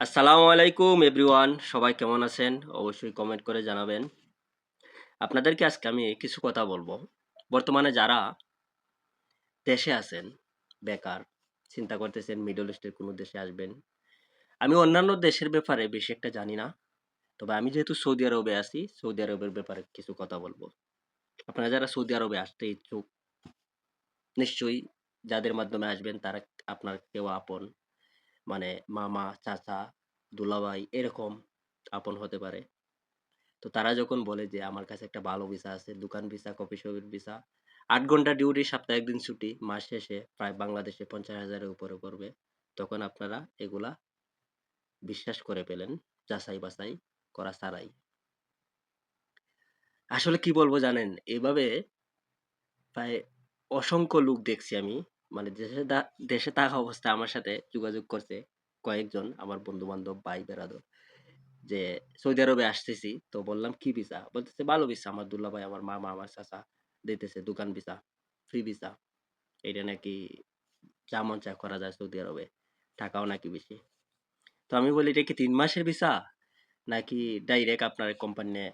আসসালামু আলাইকুম, এভরিওয়ান। সবাই কেমন আছেন? অবশ্যই কমেন্ট করে জানাবেন। আপনাদেরকে আজকে আমি কিছু কথা বলব। বর্তমানে যারা দেশে আছেন, বেকার, চিন্তা করতেছেন মিডল ইস্টের কোনো দেশে আসবেন, আমি অন্যান্য দেশের ব্যাপারে বেশি একটা জানি না। তবে আমি যেহেতু সৌদি আরবে আছি, সৌদি আরবের ব্যাপারে কিছু কথা বলব। আপনারা যারা সৌদি আরবে আসতে ইচ্ছুক, নিশ্চয়ই যাদের মাধ্যমে আসবেন, তারা আপনার কেউ আপন মানে মামা, চাচা, দুলাভাই এরকম আপন হতে পারে। তো তারা যখন বলে যে, আমার কাছে একটা ভালো ভিসা আছে, দোকান ভিসা, কফি শপের ভিসা। আট ঘণ্টা ডিউটি সপ্তাহে একদিন ছুটি, মাস শেষে প্রায় বাংলাদেশে পঞ্চাশ হাজারের উপরে পড়বে। তখন আপনারা এগুলা বিশ্বাস করে পেলেন, যাচাই বাছাই করা ছাড়াই। আসলে কি বলব জানেন? এভাবে প্রায় অসংখ্য লোক দেখছি আমি। মানে দেশে দেশে থাকা অবস্থায় আমার সাথে যোগাযোগ করছে কয়েকজন আমার বন্ধু বান্ধব ভাই বেরাদর যে সৌদি আরবে আসতেছি, তো বললাম, কি ভিসা বলতেছে, ভালো ভিসা আমার দুল্লা ভাই, আমার মামা, আমার চাচা দিতেছে, দোকান ভিসা ফ্রি ভিসা এটা নাকি যা মন চায় করা যায় সৌদি আরবে, টাকাও নাকি বেশি। তো আমি বলি, এটা কি তিন মাসের ভিসা নাকি ডাইরেক্ট আপনার কোম্পানি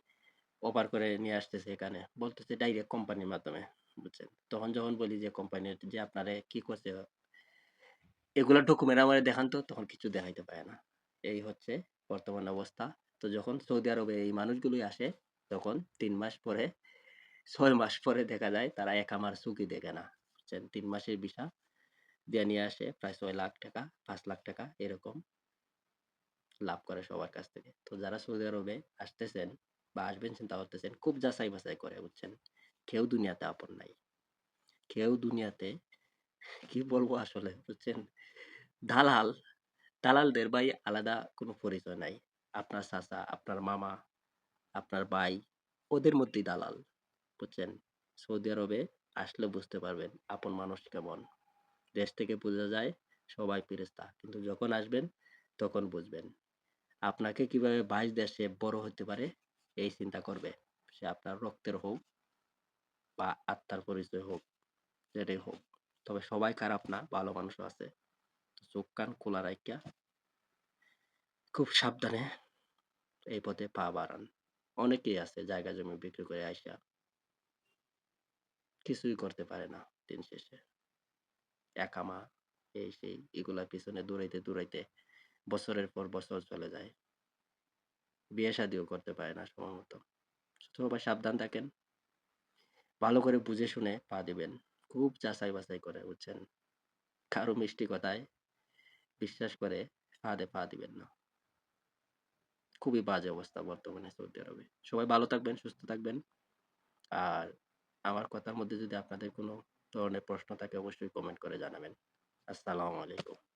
অফার করে নিয়ে আসতেছে এখানে? বলতেছে ডাইরেক্ট কোম্পানির মাধ্যমে। বুঝছেন? তখন যখন বলি যে কোম্পানির যে আপনারে কি করছে এগুলা ডকুমেন্ট আমার দেখান তো, তখন কিছু দেখাইতে পারে না। এই হচ্ছে বর্তমান অবস্থা। তো যখন সৌদি আরবে এই মানুষগুলোই আসে, তখন তিন মাস পরে, ছয় মাস পরে দেখা যায় তারা এক আমার চুকি দেখে না, বুঝছেন? তিন মাসের ভিসা দিয়ে নিয়ে আসে, প্রায় ছয় লাখ টাকা, পাঁচ লাখ টাকা এরকম লাভ করে সবার কাছ থেকে। তো যারা সৌদি আরবে আসতেছেন বা আসবেন চিন্তা করতেছেন, খুব যাচাই বাছাই করে, বুঝছেন? কেউ দুনিয়াতে আপন নাই। কেউ দুনিয়াতে, কি বলব আসলে, বুঝছেন? দালাল, দালালদের ভাই আলাদা কোনো পরিচয় নাই। আপনার চাচা, আপনার মামা, আপনার ভাই, ওদের মধ্যেই দালাল, বুঝছেন? সৌদি আরবে আসলে বুঝতে পারবেন আপন মানুষ কেমন। দেশ থেকে বোঝা যায় সবাই ফেরেস্তা কিন্তু যখন আসবেন তখন বুঝবেন। আপনাকে কীভাবে বাইশ দেশে বড় হতে পারে, এই চিন্তা করবে। সে আপনার রক্তের হোক বা আত্মার পরিচয় হোক, যেটাই হোক, তবে সবাই খারাপ না ভালো মানুষও আছে। চোখ কান খোলা রাখিয়া খুব সাবধানে এই পথে পা বাড়ান। অনেকেই আছে জায়গা জমি বিক্রি করে আইসা, কিছুই করতে পারে না দিন শেষে। একা মা, এই সেই এগুলার পিছনে দৌড়াইতে দৌড়াইতে বছরের পর বছর চলে যায়। বিয়ে শাদিও করতে পারে না সময় মতো। সবাই সাবধান থাকেন। ভালো করে বুঝে শুনে পা দিবেন। খুব যাচাই বাছাই করে বুঝছেন? কারও মিষ্টি কথায় বিশ্বাস করে ফাঁদে পা দিবেন না। খুবই বাজে অবস্থা বর্তমানে সৌদি আরবে। সবাই ভালো থাকবেন, সুস্থ থাকবেন। আর আমার কথার মধ্যে যদি আপনাদের কোনো ধরনের প্রশ্ন থাকে, অবশ্যই কমেন্ট করে জানাবেন। আসসালামু আলাইকুম।